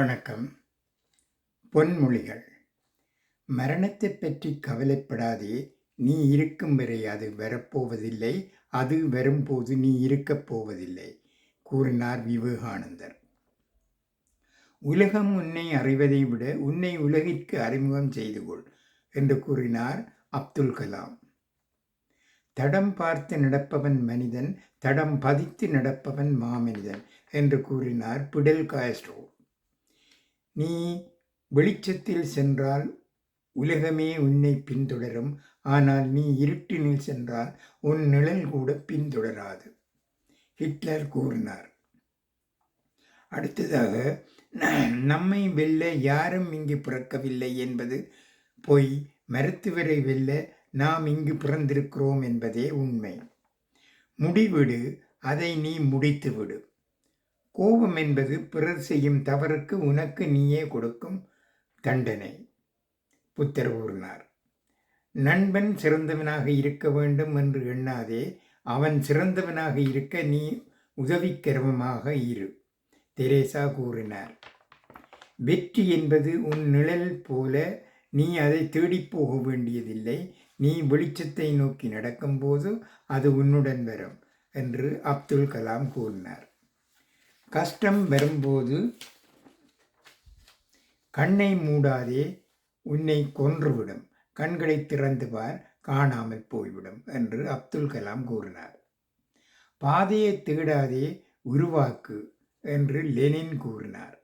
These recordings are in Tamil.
வணக்கம். பொன்மொழிகள். மரணத்தைப் பற்றி கவலைப்படாதே நீ இருக்கும் வரை அது வரப்போவதில்லை அது வரும்போது நீ இருக்கப் போவதில்லை கூறினார் விவேகானந்தர். உலகம் உன்னை அறிவதை விட உன்னை உலகிற்கு அறிமுகம் செய்து கொள் என்று கூறினார் அப்துல் கலாம். தடம் பார்த்து நடப்பவன் மனிதன் தடம் பதித்து நடப்பவன் மாமனிதன் என்று கூறினார் பிடல் காயஸ்ட்ரோ. நீ வெளிச்சத்தில் சென்றால் உலகமே உன்னை பின்தொடரும். ஆனால் நீ இருட்டினில் சென்றால் உன் நிழல் கூட பின்தொடராது. ஹிட்லர் கூறினார். அடுத்ததாக நம்மை வெல்ல யாரும் இங்கு பிறக்கவில்லை என்பது பொய். மருத்துவரை வெல்ல நாம் இங்கு பிறந்திருக்கிறோம் என்பதே உண்மை. முடிவிடு அதை நீ முடித்துவிடு. கோபம் என்பது பிறர் செய்யும் தவறுக்கு உனக்கு நீயே கொடுக்கும் தண்டனை. புத்தர் கூறினார் நண்பன் சிறந்தவனாக இருக்க வேண்டும் என்று எண்ணாதே அவன் சிறந்தவனாக இருக்க நீ உதவிக்கரமமாக இரு தெரேசா கூறினார். வெற்றி என்பது உன் நிழல் போல நீ அதை தேடிப்போக வேண்டியதில்லை. நீ வெளிச்சத்தை நோக்கி நடக்கும்போது அது உன்னுடன் வரும் என்று அப்துல் கலாம் கூறினார். கஷ்டம் வரும்போது கண்ணை மூடாதே உன்னை கொன்றுவிடும். கண்களை திறந்து பார் காணாமல் போய்விடும் என்று அப்துல் கலாம் கூறினார். பாதையை தேடாதே உருவாக்கு என்று லெனின் கூறினார்.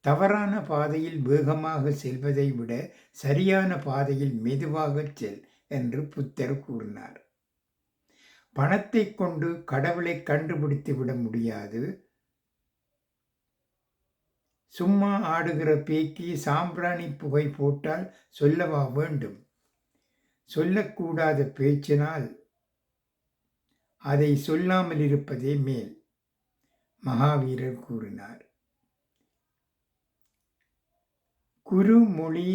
தவறான பாதையில் வேகமாக செல்வதை விட சரியான பாதையில் மெதுவாக செல் என்று புத்தர் கூறினார். பணத்தை கொண்டு கடவுளை கண்டுபிடித்து விட முடியாது. சும்மா ஆடுகிற பேக்கி சாம்பிராணி புகை போட்டால் சொல்லவா வேண்டும்? சொல்லக்கூடாத பேச்சினால் அதை சொல்லாமல் இருப்பதே மேல். மகாவீரர் கூறினார். குருமொழி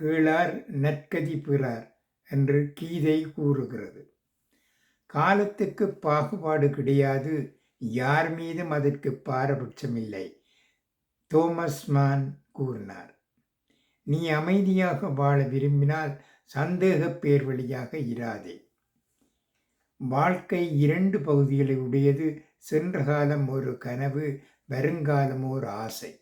கேளார் நற்கதி பெறார் என்று கீதை கூறுகிறது. காலத்துக்கு பாகுபாடு கிடையாது. யார் மீதும் அதற்கு பாரபட்சமில்லை. தோமஸ் மான் கூறினார். நீ அமைதியாக வாழ விரும்பினால் சந்தேக பேர் வழியாக இராதே. வாழ்க்கை இரண்டு பகுதிகளை உடையது சென்ற காலம் ஒரு கனவு வருங்காலம் ஒரு ஆசை.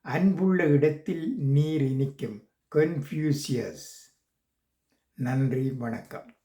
அன்புள்ள இடத்தில் நீர் இனிக்கும் கன்ஃபியூசியஸ் நன்றி வணக்கம்.